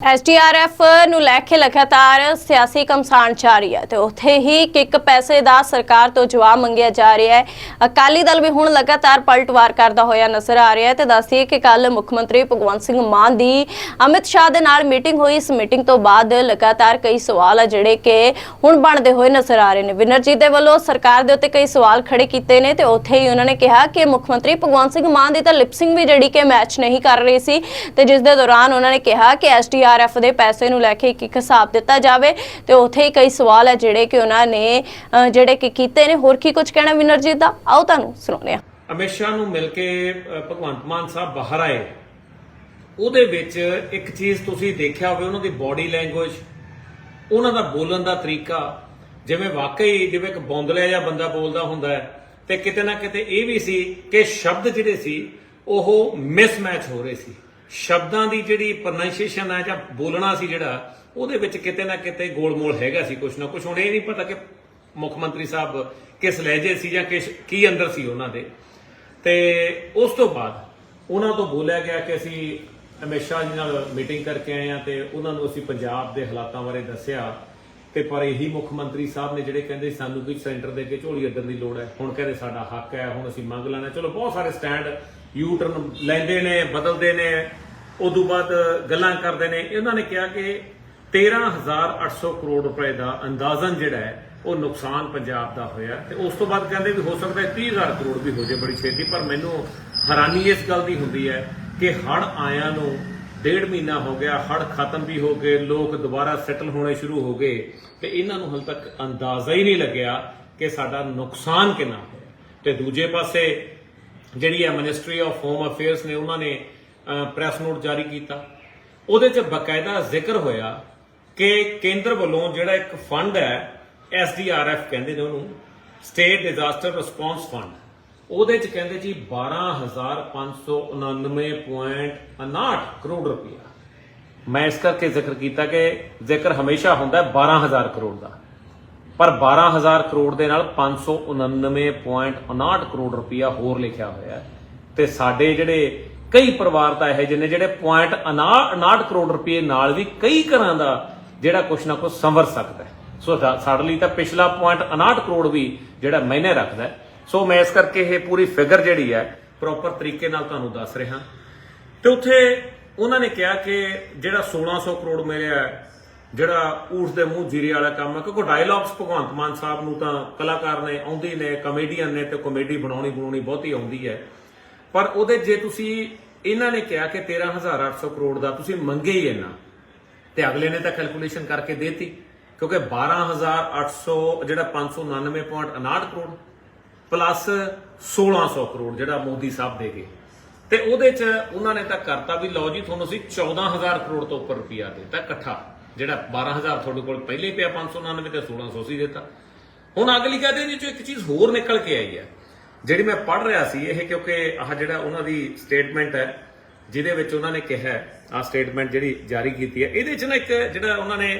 SDRF ਨੂੰ ਲੈ ਕੇ ਲਗਾਤਾਰ ਸਿਆਸੀ ਕਮਸਾਨ ਜਾਰੀ ਹੈ ਤੇ ਉੱਥੇ ਹੀ ਕਿੱਕ ਪੈਸੇ ਦਾ ਸਰਕਾਰ ਤੋਂ ਜਵਾਬ ਮੰਗਿਆ ਜਾ ਰਿਹਾ ਹੈ। ਅਕਾਲੀ ਦਲ ਵੀ ਹੁਣ ਲਗਾਤਾਰ ਪਲਟਵਾਰ ਕਰਦਾ ਹੋਇਆ ਨਜ਼ਰ ਆ ਰਿਹਾ ਹੈ ਤੇ ਦੱਸਦੀਏ ਕਿ ਕੱਲ ਮੁੱਖ ਮੰਤਰੀ ਭਗਵੰਤ ਸਿੰਘ ਮਾਨ ਦੀ ਅਮਿਤ ਸ਼ਾਹ ਦੇ ਨਾਲ ਮੀਟਿੰਗ ਹੋਈ। ਇਸ ਮੀਟਿੰਗ ਤੋਂ ਬਾਅਦ ਲਗਾਤਾਰ ਕਈ ਸਵਾਲ ਆ ਜਿਹੜੇ ਕਿ ਹੁਣ ਬਣਦੇ ਹੋਏ ਨਜ਼ਰ ਆ ਰਹੇ ਨੇ। ਵਿਨਰਜੀਤ ਦੇ ਵੱਲੋਂ ਸਰਕਾਰ ਦੇ ਉੱਤੇ ਕਈ ਸਵਾਲ ਖੜੇ ਕੀਤੇ ਨੇ ਤੇ ਉੱਥੇ ਹੀ ਉਹਨਾਂ ਨੇ ਕਿਹਾ ਕਿ ਮੁੱਖ ਮੰਤਰੀ ਭਗਵੰਤ ਸਿੰਘ ਮਾਨ ਦੀ ਤਾਂ ਲਿਪਸਿੰਗ ਵੀ ਜਿਹੜੀ ਕਿ ਮੈਚ ਨਹੀਂ ਕਰ ਰਹੀ ਸੀ ਤੇ ਜਿਸ ਦੇ ਦੌਰਾਨ ਉਹਨਾਂ ਨੇ ਕਿਹਾ ਕਿ ਐਸਡੀਆਰਐਫ ਦੇ ਪੈਸੇ ਨੂੰ ਲੈ ਕੇ ਇੱਕ ਇੱਕ ਹਿਸਾਬ ਦਿੱਤਾ ਜਾਵੇ ਤੇ ਉੱਥੇ ਹੀ ਕਈ ਸਵਾਲ ਹੈ ਜਿਹੜੇ ਕਿ ਉਹਨਾਂ ਨੇ ਜਿਹੜੇ ਕਿ ਕੀਤੇ ਨੇ। ਹੋਰ ਕੀ ਕੁਝ ਕਹਿਣਾ ਵਿਨਰਜੀਤ ਦਾ? ਆਓ ਤੁਹਾਨੂੰ ਸੁਣਾਉਂਦੇ ਹਾਂ। ਅਮਿਤ ਸ਼ਾਹ ਨੂੰ ਮਿਲ ਕੇ ਭਗਵੰਤ ਮਾਨ ਸਾਹਿਬ ਬਾਹਰ ਆਏ। ਉਹਦੇ ਵਿੱਚ ਇੱਕ ਚੀਜ਼ ਤੁਸੀਂ ਦੇਖਿਆ ਹੋਵੇ, ਉਹਨਾਂ ਦੀ ਬਾਡੀ ਲੈਂਗੁਏਜ ਉਹਨਾਂ ਦਾ ਬੋਲਣ ਦਾ ਤਰੀਕਾ। ਜਿਵੇਂ ਵਾਕਈ ਜਿਵੇਂ ਇੱਕ ਬੌਂਦਲਿਆ ਜਿਹਾ ਬੰਦਾ ਬੋਲਦਾ ਹੁੰਦਾ ਹੈ ਤੇ ਕਿਤੇ ਨਾ ਕਿਤੇ ਇਹ ਵੀ ਸੀ ਕਿ ਸ਼ਬਦ ਜਿਹੜੇ ਸੀ, ਉਹ ਮਿਸਮੈਚ ਹੋ ਰਹੇ ਸੀ। ਸ਼ਬਦਾਂ ਦੀ ਜਿਹੜੀ ਪ੍ਰੋਨਾਂਸੀਏਸ਼ਨ ਹੈ ਜਾਂ ਬੋਲਣਾ ਸੀ ਜਿਹੜਾ, ਉਹਦੇ ਵਿੱਚ ਕਿਤੇ ਨਾ ਕਿਤੇ ਗੋਲਮੋਲ ਹੈਗਾ ਸੀ ਕੁਛ ਨਾ ਕੁਛ। ਹੁਣ ਇਹ ਨਹੀਂ ਪਤਾ ਕਿ ਮੁੱਖ ਮੰਤਰੀ ਸਾਹਿਬ ਕਿਸ ਲਹਿਜੇ ਸੀ ਜਾਂ ਕਿਸ, ਕੀ ਅੰਦਰ ਸੀ ਉਹਨਾਂ ਦੇ। ਤੇ ਉਸ ਤੋਂ ਬਾਅਦ ਉਹਨਾਂ ਤੋਂ ਬੋਲਿਆ ਗਿਆ ਕਿ ਅਸੀਂ ਹਮੇਸ਼ਾ ਜੀ ਨਾਲ ਮੀਟਿੰਗ ਕਰਕੇ ਆਏ ਆ ਤੇ ਉਹਨਾਂ ਨੂੰ ਅਸੀਂ ਪੰਜਾਬ ਦੇ ਹਾਲਾਤਾਂ ਬਾਰੇ ਦੱਸਿਆ। ਤੇ ਪਰ ਇਹੀ ਮੁੱਖ ਮੰਤਰੀ ਸਾਹਿਬ ਨੇ ਜਿਹੜੇ ਕਹਿੰਦੇ ਸਾਨੂੰ ਵੀ ਸੈਂਟਰ ਦੇ ਅੱਗੇ ਝੋਲੀ ਅੱਡਣ ਦੀ ਲੋੜ ਹੈ, ਹੁਣ ਕਹਿੰਦੇ ਸਾਡਾ ਹੱਕ ਹੈ, ਹੁਣ ਅਸੀਂ ਮੰਗ ਲੈਣਾ। ਚਲੋ, ਬਹੁਤ ਸਾਰੇ ਸਟੈਂਡ ਯੂ ਟਰਨ ਲੈਂਦੇ ਨੇ, ਬਦਲਦੇ ਨੇ, ਉਦੋਂ ਬਾਅਦ ਗੱਲਾਂ ਕਰਦੇ ਨੇ। ਇਹਨਾਂ ਨੇ ਕਿਹਾ ਕਿ 13800 ਕਰੋੜ ਰੁਪਏ ਦਾ ਅੰਦਾਜ਼ਨ ਜਿਹੜਾ ਹੈ, ਉਹ ਨੁਕਸਾਨ ਪੰਜਾਬ ਦਾ ਹੋਇਆ। ਤੇ ਉਸ ਤੋਂ ਬਾਅਦ ਕਹਿੰਦੇ ਵੀ ਹੋ ਸਕਦਾ ਹੈ 30000 ਕਰੋੜ ਵੀ ਹੋ ਜਾਏ ਬੜੀ ਛੇਤੀ, ਪਰ ਮੈਨੂੰ ਹੈਰਾਨੀ ਇਸ ਗੱਲ ਦੀ ਹੁੰਦੀ ਹੈ ਕਿ ਹੜ ਆਇਆਂ ਨੂੰ ਡੇਢ ਮਹੀਨਾ ਹੋ ਗਿਆ ਹੜ ਖਤਮ ਵੀ ਹੋ ਗਏ, ਲੋਕ ਦੁਬਾਰਾ ਸੈਟਲ ਹੋਣੇ ਸ਼ੁਰੂ ਹੋ ਗਏ, ਤੇ ਇਹਨਾਂ ਨੂੰ ਹਾਲ ਤੱਕ ਅੰਦਾਜ਼ਾ ਹੀ ਨਹੀਂ ਲੱਗਿਆ ਕਿ ਸਾਡਾ ਨੁਕਸਾਨ ਕਿੰਨਾ ਹੋਇਆ। ਤੇ ਦੂਜੇ ਪਾਸੇ ਜਿਹੜੀ ਹੈ ਮਿਨਿਸਟਰੀ ਆਫ ਹੋਮ ਅਫੇਅਰਸ ਨੇ ਉਹਨਾਂ ਨੇ ਪ੍ਰੈਸ ਨੋਟ ਜਾਰੀ ਕੀਤਾ। ਉਹਦੇ 'ਚ ਬਕਾਇਦਾ ਜ਼ਿਕਰ ਹੋਇਆ ਕਿ ਕੇਂਦਰ ਵੱਲੋਂ ਜਿਹੜਾ ਇੱਕ ਫੰਡ ਹੈ ਐਸਡੀਆਰਐਫ ਕਹਿੰਦੇ ਨੇ ਉਹਨੂੰ ਸਟੇਟ ਡਿਜ਼ਾਸਟਰ ਰਿਸਪੌਂਸ ਫੰਡ ਉਹਦੇ 'ਚ ਕਹਿੰਦੇ ਜੀ 12599.59 ਕਰੋੜ ਰੁਪਇਆ। ਮੈਂ ਇਸ ਕਰਕੇ ਜ਼ਿਕਰ ਕੀਤਾ ਕਿ ਜ਼ਿਕਰ ਹਮੇਸ਼ਾ ਹੁੰਦਾ ਹੈ 12000 ਕਰੋੜ ਦਾ। ਪਰ 12000 ਕਰੋੜ ਦੇ ਨਾਲ 599.59 ਕਰੋੜ ਰੁਪਇਆ ਹੋਰ ਲਿਖਿਆ ਹੋਇਆ ਹੈ। ਤੇ ਸਾਡੇ ਜਿਹੜੇ ਕਈ ਪਰਿਵਾਰ ਤਾਂ ਇਹ ਜਿਹਨੇ ਜਿਹੜੇ ਪੁਆਇੰਟ 59 ਕਰੋੜ ਰੁਪਏ ਨਾਲ ਵੀ ਕਈ ਘਰਾਂ ਦਾ ਜਿਹੜਾ ਕੁਛ ਨਾ ਕੁਛ ਸੰਵਰ ਸਕਦਾ ਸੋ ਸਾਡੇ ਲਈ ਤਾਂ ਪਿਛਲਾ ਪੁਆਇੰਟ 59 ਕਰੋੜ ਵੀ ਜਿਹੜਾ ਮਹੀਨੇ ਰੱਖਦਾ ਸੋ ਮੈਂ ਇਸ ਕਰਕੇ ਇਹ ਪੂਰੀ ਫਿਗਰ ਜਿਹੜੀ ਹੈ ਪ੍ਰੋਪਰ ਤਰੀਕੇ ਨਾਲ ਤੁਹਾਨੂੰ ਦੱਸ ਰਿਹਾ। ਤੇ ਉੱਥੇ ਉਹਨਾਂ ਨੇ ਕਿਹਾ ਕਿ ਜਿਹੜਾ 1600 ਕਰੋੜ ਮਿਲਿਆ ਹੈ, ਜਿਹੜਾ ਊਠ ਦੇ ਮੂੰਹ ਜੀਰੇ ਵਾਲਾ ਕੰਮ ਹੈ ਕਿਉਂਕਿ ਡਾਇਲੌਗਸ ਭਗਵੰਤ ਮਾਨ ਸਾਹਿਬ ਨੂੰ ਤਾਂ ਕਲਾਕਾਰ ਨੇ ਆਉਂਦੇ ਨੇ ਕਮੇਡੀਅਨ ਨੇ ਤੇ ਕਾਮੇਡੀ ਬਣਾਉਣੀ ਬਣਾਉਣੀ ਬਹੁਤੀ ਆਉਂਦੀ ਹੈ। ਪਰ ਉਹਦੇ ਜੇ ਤੁਸੀਂ, ਇਹਨਾਂ ਨੇ ਕਿਹਾ ਕਿ 13800 ਕਰੋੜ ਦਾ ਤੁਸੀਂ ਮੰਗੇ ਹੀ ਇੰਨਾ ਤੇ ਅਗਲੇ ਨੇ ਤਾਂ ਕੈਲਕੂਲੇਸ਼ਨ ਕਰਕੇ ਦੇਤੀ, ਕਿਉਂਕਿ 12800 ਜਿਹੜਾ 599.59 ਕਰੋੜ ਪਲੱਸ 1600 ਕਰੋੜ ਜਿਹੜਾ ਮੋਦੀ ਸਾਹਿਬ ਦੇ ਗਏ। ਤੇ ਉਹਦੇ ਚ ਉਹਨਾਂ ਨੇ ਤਾਂ ਕਰਤਾ ਵੀ ਲਓ ਜੀ, ਤੁਹਾਨੂੰ ਅਸੀਂ 14000 ਕਰੋੜ ਤੋਂ ਉੱਪਰ ਰੁਪਿਆ ਦੇਤਾ ਇਕੱਠਾ। ਜਿਹੜਾ 12000 ਤੁਹਾਡੇ ਕੋਲ ਪਹਿਲੇ ਹੀ ਪਿਆ 599 ਤੇ 1600 ਸੀ ਦਿੱਤਾ। ਹੁਣ ਅਗਲੀ ਗੱਲ ਇਹਦੇ ਚੋਂ ਇੱਕ ਚੀਜ਼ ਹੋਰ ਨਿਕਲ ਕੇ ਆਈ ਹੈ, ਜਿਹੜੀ ਮੈਂ ਪੜ੍ਹ ਰਿਹਾ ਸੀ, ਇਹ ਕਿਉਂਕਿ ਆਹ ਜਿਹੜਾ ਉਹਨਾਂ ਦੀ ਸਟੇਟਮੈਂਟ ਹੈ, ਜਿਹਦੇ ਵਿੱਚ ਉਹਨਾਂ ਨੇ ਕਿਹਾ ਆ ਸਟੇਟਮੈਂਟ ਜਿਹੜੀ ਜਾਰੀ ਕੀਤੀ ਹੈ, ਇਹਦੇ ਚ ਨਾ ਇੱਕ ਜਿਹੜਾ ਉਹਨਾਂ ਨੇ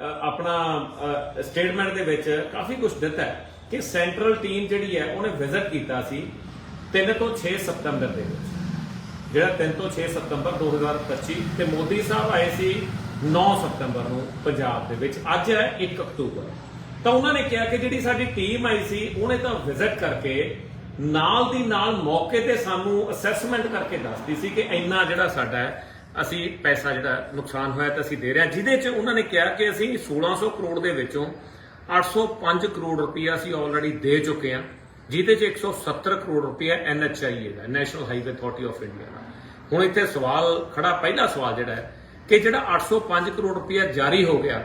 ਆਪਣਾ ਸਟੇਟਮੈਂਟ ਦੇ ਵਿੱਚ ਕਾਫੀ ਕੁਝ ਦਿੱਤਾ ਕਿ ਸੈਂਟਰਲ ਟੀਮ ਜਿਹੜੀ ਹੈ, ਉਹਨੇ ਵਿਜ਼ਿਟ ਕੀਤਾ ਸੀ 3 ਤੋਂ 6 ਸਤੰਬਰ ਦੇ ਵਿੱਚ। ਜਿਹੜਾ 3 ਤੋਂ 6 ਸਤੰਬਰ 2025 ਤੇ ਮੋਦੀ ਸਾਹਿਬ ਆਏ ਸੀ 9 ਸਤੰਬਰ ਨੂੰ ਪੰਜਾਬ ਦੇ ਵਿੱਚ। ਅੱਜ ਹੈ 1 ਅਕਤੂਬਰ। ਤਾਂ ਉਹਨਾਂ ਨੇ ਕਿਹਾ ਕਿ ਜਿਹੜੀ ਸਾਡੀ ਟੀਮ ਆਈ ਸੀ, ਉਹਨੇ ਤਾਂ ਵਿਜ਼ਿਟ ਕਰਕੇ ਨਾਲ ਦੀ ਨਾਲ ਮੌਕੇ ਤੇ ਸਾਨੂੰ ਅਸੈਸਮੈਂਟ ਕਰਕੇ ਦੱਸਦੀ ਸੀ ਕਿ ਇੰਨਾ ਜਿਹੜਾ ਸਾਡਾ ਅਸੀਂ ਪੈਸਾ ਜਿਹੜਾ ਨੁਕਸਾਨ ਹੋਇਆ ਤਾਂ ਅਸੀਂ ਦੇ ਰਹੇ ਹਾਂ। ਜਿਹਦੇ 'ਚ ਉਹਨਾਂ ਨੇ ਕਿਹਾ ਕਿ ਅਸੀਂ 1600 ਕਰੋੜ ਦੇ ਵਿੱਚੋਂ 805 ਕਰੋੜ ਰੁਪਈਆ ਅਸੀਂ ਆਲਰੇਡੀ ਦੇ ਚੁੱਕੇ ਹਾਂ। ਜਿਹਦੇ 'ਚ 170 ਕਰੋੜ ਰੁਪਇਆ NHAI the national highway authority of India ਦਾ। ਹੁਣ ਇੱਥੇ ਸਵਾਲ, ਖੜਾ ਪਹਿਲਾ ਸਵਾਲ ਜਿਹੜਾ ਹੈ ਕਿ ਜਿਹੜਾ 805 ਕਰੋੜ ਰੁਪਇਆ ਜਾਰੀ ਹੋ ਗਿਆ,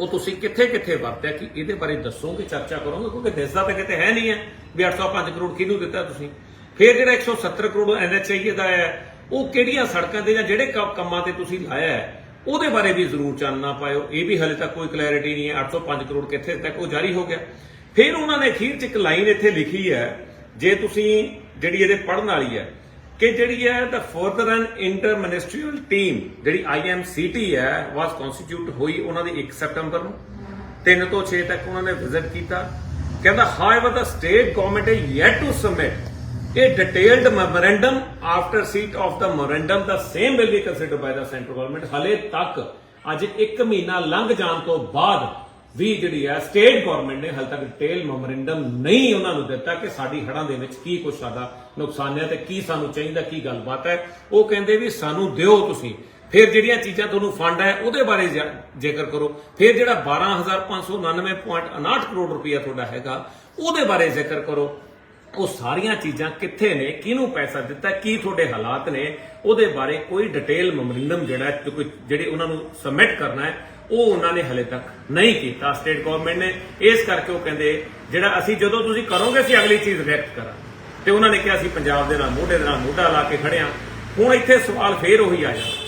ਉਹ ਤੁਸੀਂ ਕਿੱਥੇ ਕਿੱਥੇ ਵਰਤਿਆ? ਕਿ ਇਹਦੇ ਬਾਰੇ ਦੱਸੋਗੇ, ਚਰਚਾ ਕਰੋਗੇ? ਕਿਉਂਕਿ ਦਿਸਦਾ ਤਾਂ ਕਿਤੇ ਹੈ ਨਹੀਂ ਹੈ ਵੀ 805 ਕਰੋੜ ਕਿਹਨੂੰ ਦਿੱਤਾ ਤੁਸੀਂ। ਫਿਰ ਜਿਹੜਾ 170 ਕਰੋੜ ਐਨਐਚਆਈਏ ਦਾ ਹੈ, ਉਹ ਕਿਹੜੀਆਂ ਸੜਕਾਂ ਤੇ ਜਾਂ ਜਿਹੜੇ ਕੰਮਾਂ ਤੇ ਤੁਸੀਂ ਲਾਇਆ ਹੈ, ਉਹਦੇ ਬਾਰੇ ਵੀ ਜ਼ਰੂਰ ਚਾਨਣਾ ਪਾਇਓ। ਇਹ ਵੀ ਹਲੇ ਤੱਕ ਕੋਈ ਕਲੈਰਿਟੀ ਨਹੀਂ ਹੈ 805 ਕਰੋੜ ਕਿੱਥੇ ਤੱਕ ਉਹ ਜਾਰੀ ਹੋ ਗਿਆ। ਫਿਰ ਉਹਨਾਂ ਨੇ ਅਖੀਰ ਚ ਇੱਕ ਲਾਈਨ ਇੱਥੇ ਲਿਖੀ ਹੈ ਜੇ ਤੁਸੀਂ ਜਿਹੜੀ ਇਹਦੇ ਪੜਨ ਵਾਲੀ ਹੈ ਕਿ ਜਿਹੜੀ ਹੈ ਦਾ further and inter ministerial team ਜਿਹੜੀ ਆਈਐਮਸੀਟੀ ਹੈ ਵਾਸ ਕਨਸਟੀਟਿਊਟ ਹੋਈ ਉਹਨਾਂ ਦੀ 1 ਸਤੰਬਰ ਨੂੰ 3 ਤੋਂ 6 ਤੱਕ ਉਹਨਾਂ ਨੇ ਵਿਜ਼ਿਟ ਕੀਤਾ ਕਹਿੰਦਾ ਹਾਊਐਵਰ ਦਾ ਸਟੇਟ ਗਵਰਨਮੈਂਟ ਹੈ yet to submit A detailed memorandum after receipt of the memorandum, the same will be considered by the central government. ਹਲੇ ਤੱਕ ਅੱਜ 1 ਮਹੀਨਾ ਲੰਘ ਜਾਣ ਤੋਂ ਬਾਅਦ ਵੀ ਜਿਹੜੀ ਹੈ ਸਟੇਟ ਗਵਰਨਮੈਂਟ ਨੇ ਹਲੇ ਤੱਕ ਡਿਟੇਲ ਮੈਮੋਰੈਂਡਮ ਨਹੀਂ ਉਹਨਾਂ ਨੂੰ ਦਿੱਤਾ ਕਿ ਸਾਡੀ ਹੜ੍ਹਾਂ ਦੇ ਵਿੱਚ ਕੀ ਕੁਛ ਸਾਡਾ ਨੁਕਸਾਨ ਹੈ ਤੇ ਕੀ ਸਾਨੂੰ ਚਾਹੀਦਾ ਕੀ ਗੱਲਬਾਤ ਹੈ। ਉਹ ਕਹਿੰਦੇ ਵੀ ਸਾਨੂੰ ਦਿਓ ਤੁਸੀਂ। ਫਿਰ ਜਿਹੜੀਆਂ ਚੀਜ਼ਾਂ ਤੁਹਾਨੂੰ ਫੰਡ ਹੈ ਉਹਦੇ ਬਾਰੇ ਜ਼ਿਆ- ਜ਼ਿਕਰ ਕਰੋ ਫਿਰ ਜਿਹੜਾ 12599.59 ਕਰੋੜ ਰੁਪਇਆ ਤੁਹਾਡਾ ਹੈਗਾ ਉਹਦੇ ਬਾਰੇ ਜ਼ਿਕਰ ਕਰੋ ਉਹ ਸਾਰੀਆਂ ਚੀਜ਼ਾਂ ਕਿੱਥੇ ਨੇ ਕਿਹਨੂੰ ਪੈਸਾ ਦਿੱਤਾ ਕੀ ਤੁਹਾਡੇ ਹਾਲਾਤ ਨੇ ਉਹਦੇ ਬਾਰੇ ਕੋਈ ਡਿਟੇਲ ਮੈਮੋਰੈਂਡਮ ਜਿਹੜਾ ਹੈ, ਕੋਈ ਜਿਹੜੇ ਉਹਨਾਂ ਨੂੰ ਸਬਮਿਟ ਕਰਨਾ ਹੈ ਉਹ ਉਹਨਾਂ ਨੇ ਹਲੇ ਤੱਕ ਨਹੀਂ ਕੀਤਾ ਸਟੇਟ ਗਵਰਨਮੈਂਟ ਨੇ। ਇਸ ਕਰਕੇ ਉਹ ਕਹਿੰਦੇ, ਜਿਹੜਾ ਅਸੀਂ ਜਦੋਂ ਤੁਸੀਂ ਕਰੋਗੇ, ਅਸੀਂ ਅਗਲੀ ਚੀਜ਼ ਰਿਐਕਟ ਕਰਾਂ ਤੇ ਉਹਨਾਂ ਨੇ ਕਿਹਾ, ਅਸੀਂ ਪੰਜਾਬ ਦੇ ਨਾਲ ਮੋਢੇ ਦੇ ਨਾਲ ਮੋਢਾ ਲਾ ਕੇ ਖੜੇ ਹਾਂ। ਹੁਣ ਇੱਥੇ ਸਵਾਲ ਫੇਰ ਉਹੀ ਆਇਆ